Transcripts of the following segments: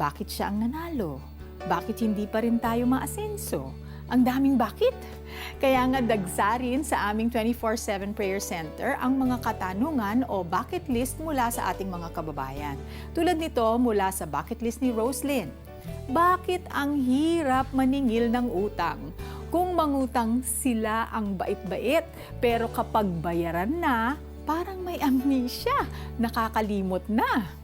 Bakit siya ang nanalo? Bakit hindi pa rin tayo maasenso? Ang daming bakit. Kaya nga dagsa rin sa aming 24-7 Prayer Center ang mga katanungan o bucket list mula sa ating mga kababayan. Tulad nito mula sa bucket list ni Roslyn. Bakit ang hirap maningil ng utang? Kung mangutang sila ang bait-bait, pero kapag bayaran na, parang may amnesia, nakakalimot na.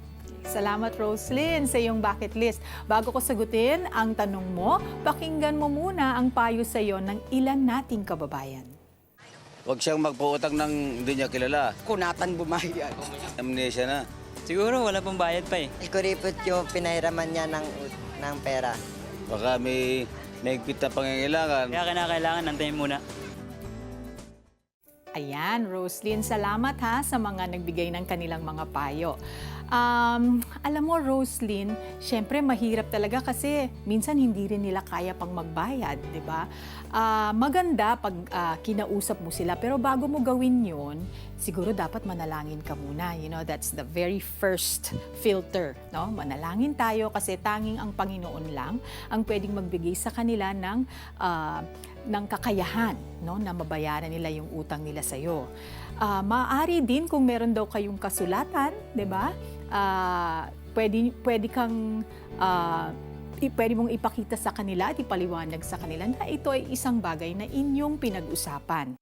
Salamat Roslyn sa iyong bucket list. Bago ko sagutin ang tanong mo, pakinggan mo muna ang payo sa iyo ng ilan nating kababayan. Huwag siyang magpautang ng hindi niya kilala. kunatan bumayad. Amnesia na. Siguro wala pang bayad pa eh. Kuripot yung pinahiraman niya ng, ng pera. Baka may may na pangangailangan. Kaya kinakailangan nantayin muna. Ayan, Roslyn, salamat ha sa mga nagbigay ng kanilang mga payo. Um, alam mo, Roslyn, syempre mahirap talaga kasi minsan hindi rin nila kaya pang magbayad, di ba? Ah, maganda pag ah, kinausap mo sila, pero bago mo gawin yon, siguro dapat manalangin ka muna. You know, that's the very first filter, no? Manalangin tayo kasi tanging ang Panginoon lang ang pwedeng magbigay sa kanila ng ah, ng kakayahan no na mabayaran nila yung utang nila sa iyo. maaari din kung meron daw kayong kasulatan, 'di ba? Ah, pwede pwede kang ah, i- pwede mong ipakita sa kanila at ipaliwanag sa kanila na ito ay isang bagay na inyong pinag-usapan.